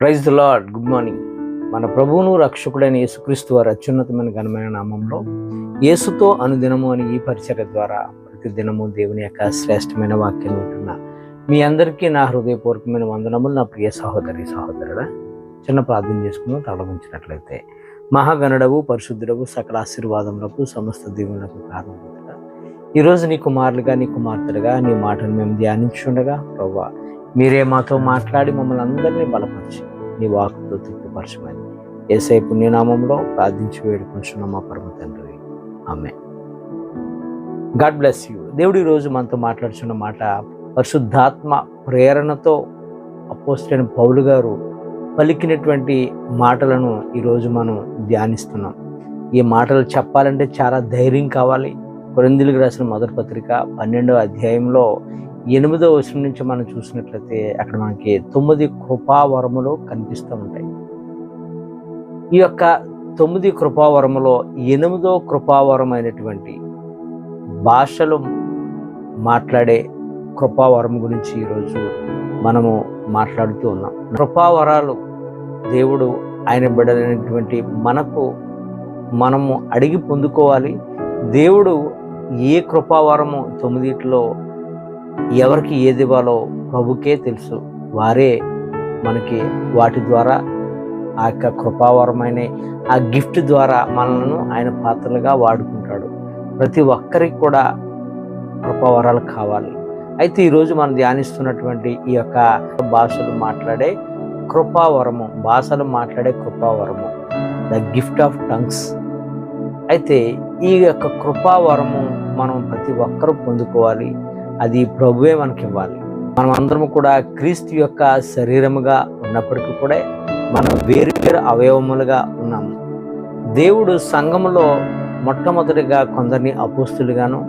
Praise the lord good morning. మన ప్రభువును రక్షకుడైన యేసుక్రీస్తు వారి అత్యున్నతమైన ఘనమైన నామంలో యేసుతో అనుదినము అని ఈ పరిచర్య ద్వారా ప్రతి దినము దేవుని యొక్క శ్రేష్టమైన వాక్యం వింటున్నా మీ అందరికీ నా హృదయపూర్వకమైన వందనములు నా ప్రియ సహోదరి సహోదరుడా. చిన్న ప్రార్థన చేసుకుని తలవంచినట్లయితే. మహాగణుడవు పరిశుద్ధుడవు సకల ఆశీర్వాదములకు సమస్త దీవులకు కారణం ఈరోజు నీ కుమారులుగా నీ కుమార్తెలుగా నీ మాటను మేము ధ్యానించుండగా ప్రభావ మీరే మాతో మాట్లాడి మమ్మల్ని అందరినీ బలపరిచి నీ వాకుతో తృప్తిపరచమని ఏసై పుణ్యనామంలో ప్రార్థించి వేడుకుంటున్నాం మా పరమ తండ్రి. ఆమె గాడ్ బ్లెస్ యూ దేవుడు ఈరోజు మనతో మాట్లాడుచున్న మాట పరిశుద్ధాత్మ ప్రేరణతో అపోస్టైన పౌలు గారు పలికినటువంటి మాటలను ఈరోజు మనం ధ్యానిస్తున్నాం. ఈ మాటలు చెప్పాలంటే చాలా ధైర్యం కావాలి. కొరిందులకు రాసిన మొదటి పత్రిక పన్నెండవ అధ్యాయంలో ఎనిమిదో వచనం నుంచి మనం చూసినట్లయితే అక్కడ మనకి తొమ్మిది కృపావరములు కనిపిస్తూ ఉంటాయి. ఈ యొక్క తొమ్మిది కృపావరములో ఎనిమిదో కృపావరం అయినటువంటి భాషలు మాట్లాడే కృపావరం గురించి ఈరోజు మనము మాట్లాడుతూ ఉన్నాం. కృపావరాలు దేవుడు ఆయన బిడ్డలైనటువంటి మనకు మనము అడిగి పొందుకోవాలి. దేవుడు ఏ కృపావరము తొమ్మిదిట్లో ఎవరికి ఏది ఇవ్వాలో ప్రభుకే తెలుసు. వారే మనకి వాటి ద్వారా ఆ యొక్క కృపావరమైన ఆ గిఫ్ట్ ద్వారా మనలను ఆయన పాత్రలుగా వాడుకుంటాడు. ప్రతి ఒక్కరికి కూడా కృపావరాలు కావాలి. అయితే ఈరోజు మనం ధ్యానిస్తున్నటువంటి ఈ యొక్క భాషలు మాట్లాడే కృపావరము భాషలు మాట్లాడే కృపావరము ద గిఫ్ట్ ఆఫ్ టంగ్స్. అయితే ఈ యొక్క కృపావరము మనం ప్రతి ఒక్కరూ పొందుకోవాలి. అది ప్రభువే మనకి ఇవ్వాలి మనం అందరం కూడా క్రీస్తు యొక్క శరీరముగా ఉన్నప్పటికీ కూడా మనం వేరు వేరు అవయవములుగా ఉన్నాము. దేవుడు సంఘములో మొట్టమొదటిగా కొందరిని అపోస్తులుగాను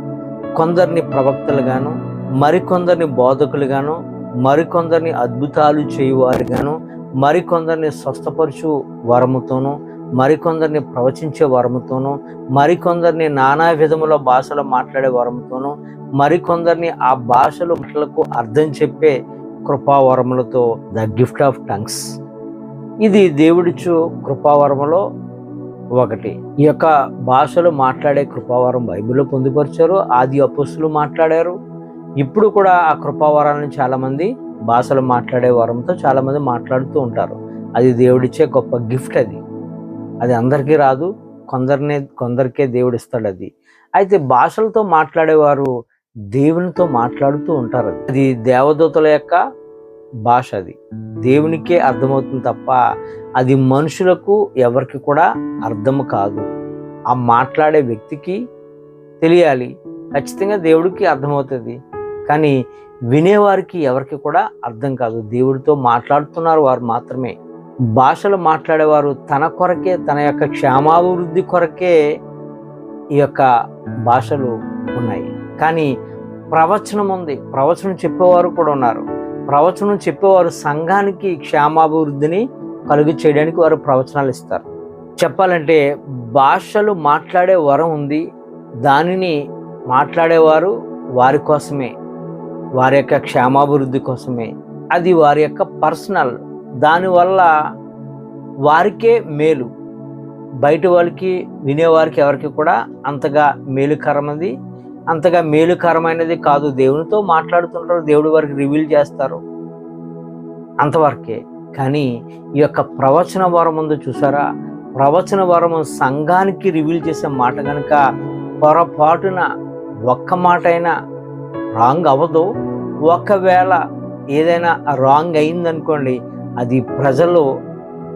కొందరిని ప్రవక్తలుగాను మరికొందరిని బోధకులుగాను మరికొందరిని అద్భుతాలు చేయువారుగాను మరికొందరిని స్వస్థపరచు వరముతోనూ మరికొందరిని ప్రవచించే వరముతోనూ మరికొందరిని నానా విధముల భాషలు మాట్లాడే వరముతోనూ మరికొందరిని ఆ భాషలు మాటలకు అర్థం చెప్పే కృపావరములతో ద గిఫ్ట్ ఆఫ్ టంగ్స్. ఇది దేవుడిచ్చు కృపావరములో ఒకటి. ఈ యొక్క భాషలు మాట్లాడే కృపావరం బైబిల్లో పొందుపరిచారు ఆది అపుస్తులు మాట్లాడారు. ఇప్పుడు కూడా ఆ కృపావరాలను చాలామంది భాషలు మాట్లాడే వరంతో చాలామంది మాట్లాడుతూ ఉంటారు. అది దేవుడిచ్చే గొప్ప గిఫ్ట్ అది. అది అందరికీ రాదు. కొందరినే కొందరికే దేవుడు ఇస్తాడు అది. అయితే భాషలతో మాట్లాడేవారు దేవునితో మాట్లాడుతూ ఉంటారు అది దేవదూతల యొక్క భాష అది. దేవునికే అర్థమవుతుంది తప్ప అది మనుషులకు ఎవరికి కూడా అర్థం కాదు. ఆ మాట్లాడే వ్యక్తికి తెలియాలి. ఖచ్చితంగా దేవుడికి అర్థమవుతుంది. కానీ వినేవారికి ఎవరికి కూడా అర్థం కాదు. దేవుడితో మాట్లాడుతున్నారు వారు మాత్రమే. భాషలు మాట్లాడేవారు తన కొరకే తన యొక్క క్షేమాభివృద్ధి కొరకే ఈ యొక్క భాషలు ఉన్నాయి. కానీ ప్రవచనం ఉంది. ప్రవచనం చెప్పేవారు కూడా ఉన్నారు. ప్రవచనం చెప్పేవారు సంఘానికి క్షేమాభివృద్ధిని కలుగు చేయడానికి వారు ప్రవచనాలు ఇస్తారు. చెప్పాలంటే భాషలు మాట్లాడే వరం ఉంది. దానిని మాట్లాడేవారు వారి కోసమే. వారి యొక్క క్షేమాభివృద్ధి కోసమే. అది వారి యొక్క పర్సనల్ దానివల్ల వారికే మేలు. బయట వాళ్ళకి వినేవారికి ఎవరికి కూడా అంతగా మేలుకరమైనది అంతగా మేలుకరమైనది కాదు. దేవునితో మాట్లాడుతుంటారు దేవుడి వారికి రివీల్ చేస్తారు అంతవరకే. కానీ ఈ యొక్క ప్రవచన వరం ముందు చూసారా? ప్రవచన వారం సంఘానికి రివీల్ చేసే మాట కనుక పొరపాటున ఒక్క మాట అయినా రాంగ్ అవ్వదు. ఒకవేళ ఏదైనా రాంగ్ అయిందనుకోండి అది ప్రజలు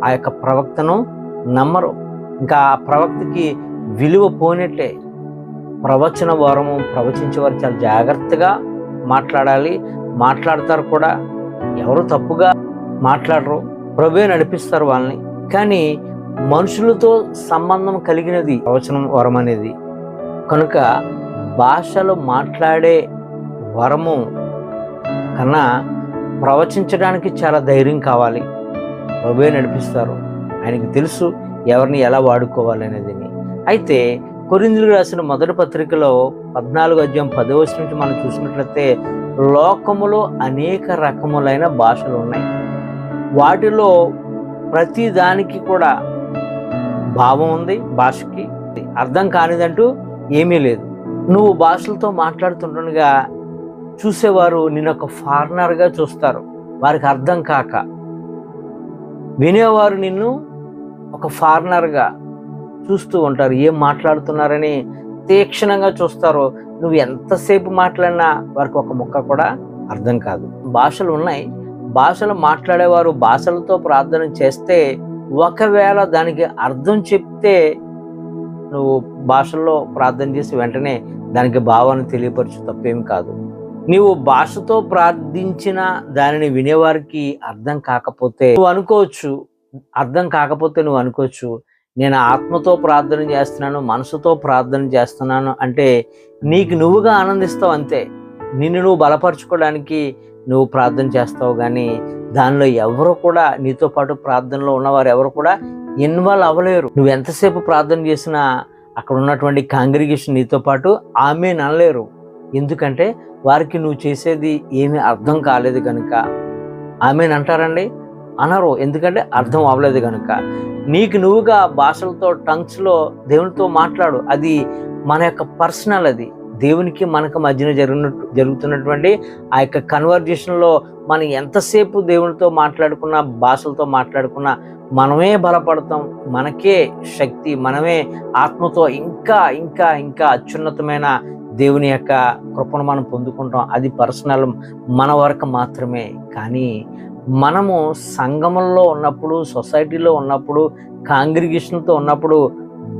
ఆ యొక్క ప్రవక్తను నమ్మరు. ఇంకా ఆ ప్రవక్తకి విలువ పోనట్టే ప్రవచన వరము ప్రవచించేవారు చాలా జాగ్రత్తగా మాట్లాడాలి. మాట్లాడతారు కూడా ఎవరు తప్పుగా మాట్లాడరు. ప్రభే నడిపిస్తారు వాళ్ళని. కానీ మనుషులతో సంబంధం కలిగినది ప్రవచనం వరం అనేది. కనుక భాషలో మాట్లాడే వరము కన్నా ప్రవచించడానికి చాలా ధైర్యం కావాలి. ప్రభువే నడిపిస్తారు. ఆయనకి తెలుసు ఎవరిని ఎలా వాడుకోవాలి అనేది అయితే కొరిందులు రాసిన మొదటి పత్రికలో పద్నాలుగు అధ్యాయం పదవచనం నుంచి మనం చూసినట్లయితే లోకములో అనేక రకములైన భాషలు ఉన్నాయి. వాటిలో ప్రతి దానికి కూడా భావం ఉంది భాషకి అర్థం కానిదంటూ ఏమీ లేదు. నువ్వు భాషలతో మాట్లాడుతుండగా చూసేవారు నిన్న ఒక ఫారినర్గా చూస్తారు. వారికి అర్థం కాక. వినేవారు నిన్ను ఒక ఫారినర్గా చూస్తూ ఉంటారు. ఏం మాట్లాడుతున్నారని తీక్షణంగా చూస్తారు. నువ్వు ఎంతసేపు మాట్లాడినా వారికి ఒక ముక్క కూడా అర్థం కాదు. భాషలు ఉన్నాయి. భాషలు మాట్లాడేవారు భాషలతో ప్రార్థన చేస్తే ఒకవేళ దానికి అర్థం చెప్తే నువ్వు భాషల్లో ప్రార్థన చేసి వెంటనే దానికి భావాన్ని తెలియపరచు తప్పేమి కాదు. నీవు భాషతో ప్రార్థించిన దానిని వినేవారికి అర్థం కాకపోతే నువ్వు అనుకోవచ్చు అర్థం కాకపోతే నువ్వు అనుకోవచ్చు నేను ఆత్మతో ప్రార్థన చేస్తున్నాను మనసుతో ప్రార్థన చేస్తున్నాను అంటే నీకు నువ్వుగా ఆనందిస్తావు అంతే. నిన్ను నువ్వు బలపరచుకోవడానికి నువ్వు ప్రార్థన చేస్తావు కానీ దానిలో ఎవరు కూడా నీతో పాటు ప్రార్థనలో ఉన్నవారు ఎవరు కూడా ఇన్వాల్వ్ అవ్వలేరు. నువ్వు ఎంతసేపు ప్రార్థన చేసినా అక్కడ ఉన్నటువంటి కాంగ్రిగేషన్ నీతో పాటు ఆమె అనలేరు ఎందుకంటే వారికి నువ్వు చేసేది ఏమీ అర్థం కాలేదు కనుక ఆమెను అంటారండి? అనరు. ఎందుకంటే అర్థం అవ్వలేదు కనుక నీకు నువ్వుగా భాషలతో టంగ్స్లో దేవునితో మాట్లాడు. అది మన యొక్క పర్సనల్ అది. దేవునికి మనకు మధ్యన జరిగిన జరుగుతున్నటువంటి ఆ యొక్క కన్వర్జేషన్లో మనం ఎంతసేపు దేవునితో మాట్లాడుకున్నా భాషలతో మాట్లాడుకున్నా మనమే బలపడతాం. మనకే శక్తి మనమే ఆత్మతో ఇంకా ఇంకా ఇంకా అత్యున్నతమైన దేవుని యొక్క కృపను మనం పొందుకుంటాం. అది పర్సనల్ మన వరకు మాత్రమే. కానీ మనము సంగమంలో ఉన్నప్పుడు సొసైటీలో ఉన్నప్పుడు కాంగ్రిగేషన్తో ఉన్నప్పుడు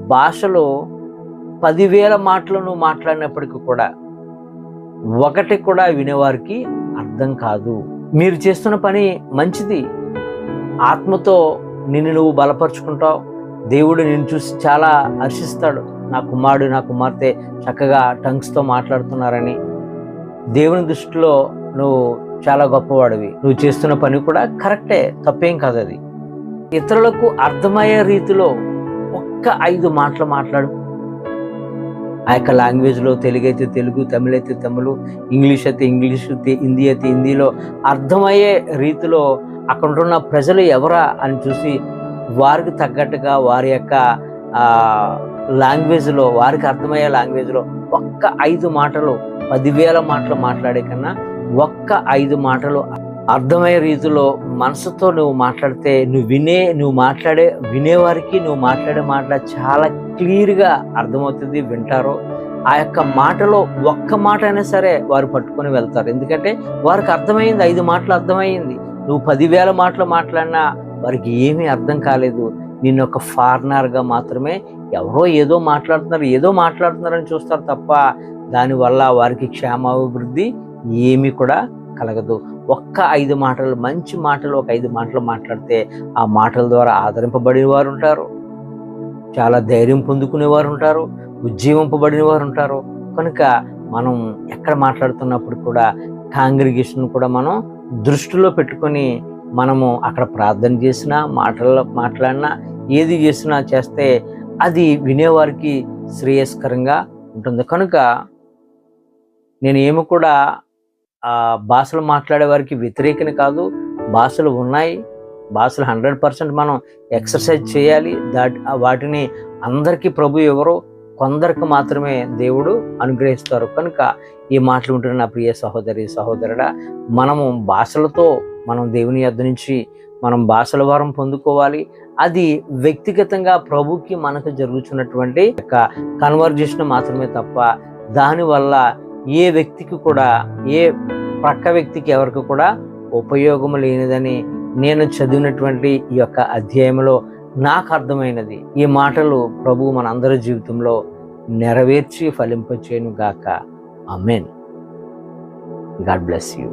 భాషలో పదివేల మాటలు నువ్వు మాట్లాడినప్పటికీ కూడా ఒకటి కూడా వినేవారికి అర్థం కాదు. మీరు చేస్తున్న పని మంచిది. ఆత్మతో నిన్ను నువ్వు బలపరుచుకుంటావు. దేవుడు నిన్ను చూసి చాలా హర్షిస్తాడు. నా కుమారుడు నా కుమార్తె చక్కగా టంగ్స్తో మాట్లాడుతున్నారని. దేవుని దృష్టిలో నువ్వు చాలా గొప్పవాడివి. నువ్వు చేస్తున్న పని కూడా కరెక్టే తప్పేం కాదు అది ఇతరులకు అర్థమయ్యే రీతిలో ఒక్క ఐదు మాటలు మాట్లాడు. ఆ యొక్క లాంగ్వేజ్లో తెలుగు అయితే తెలుగు తమిళ అయితే తమిళ ఇంగ్లీష్ అయితే ఇంగ్లీష్ హిందీ అయితే హిందీలో అర్థమయ్యే రీతిలో అక్కడ ఉంటున్న ప్రజలు ఎవరా అని చూసి వారికి తగ్గట్టుగా వారి యొక్క లాంగ్వేజ్లో వారికి అర్థమయ్యే లాంగ్వేజ్లో ఒక్క ఐదు మాటలు పదివేల మాటలు మాట్లాడే కన్నా ఒక్క ఐదు మాటలు అర్థమయ్యే రీతిలో మనసుతో నువ్వు మాట్లాడితే నువ్వు వినే నువ్వు మాట్లాడే వినేవారికి నువ్వు మాట్లాడే మాటలు చాలా క్లియర్గా అర్థమవుతుంది వింటారు. ఆ యొక్క మాటలో ఒక్క మాట అయినా సరే వారు పట్టుకొని వెళ్తారు. ఎందుకంటే వారికి అర్థమైంది ఐదు మాటలు అర్థమైంది. నువ్వు పదివేల మాటలు మాట్లాడినా వారికి ఏమీ అర్థం కాలేదు. నిన్ను ఒక ఫారినర్గా మాత్రమే ఎవరో ఏదో మాట్లాడుతున్నారు ఏదో మాట్లాడుతున్నారని చూస్తారు తప్ప దానివల్ల వారికి క్షేమాభివృద్ధి ఏమీ కూడా కలగదు. ఒక్క ఐదు మాటలు మంచి మాటలు ఒక ఐదు మాటలు మాట్లాడితే ఆ మాటల ద్వారా ఆదరింపబడిన వారు ఉంటారు చాలా ధైర్యం పొందుకునేవారు ఉంటారు ఉజ్జీవింపబడిన వారు ఉంటారు కనుక మనం ఎక్కడ మాట్లాడుతున్నప్పుడు కూడా కాంగ్రిగేషన్ కూడా మనం దృష్టిలో పెట్టుకొని మనము అక్కడ ప్రార్థన చేసినా మాటల్లో మాట్లాడినా ఏది చేసినా చేస్తే అది వినేవారికి శ్రేయస్కరంగా ఉంటుంది. కనుక నేను ఏమి కూడా భాషలు మాట్లాడే వారికి వ్యతిరేకని కాదు. భాషలు ఉన్నాయి. భాషలు హండ్రెడ్ పర్సెంట్ మనం ఎక్సర్సైజ్ చేయాలి. దాటి వాటిని అందరికీ ప్రభు ఎవరో కొందరికి మాత్రమే దేవుడు అనుగ్రహిస్తారు. కనుక ఈ మాటలు ఉంటున్న నా ప్రియ సహోదరి సహోదరుడా మనము భాషలతో మనం దేవుని యొద్ నుంచి మనం భాషల వారం పొందుకోవాలి. అది వ్యక్తిగతంగా ప్రభుకి మనకు జరుగుతున్నటువంటి యొక్క కన్వర్జేషన్ మాత్రమే తప్ప దానివల్ల ఏ వ్యక్తికి కూడా ఏ ప్రక్క వ్యక్తికి ఎవరికి కూడా ఉపయోగం లేనిదని నేను చదివినటువంటి ఈ యొక్క అధ్యాయంలో నాకు అర్థమైనది. ఈ మాటలు ప్రభు మన అందరి జీవితంలో నెరవేర్చి ఫలింపచేయను గాక అమెన్ గాడ్ బ్లెస్ యూ.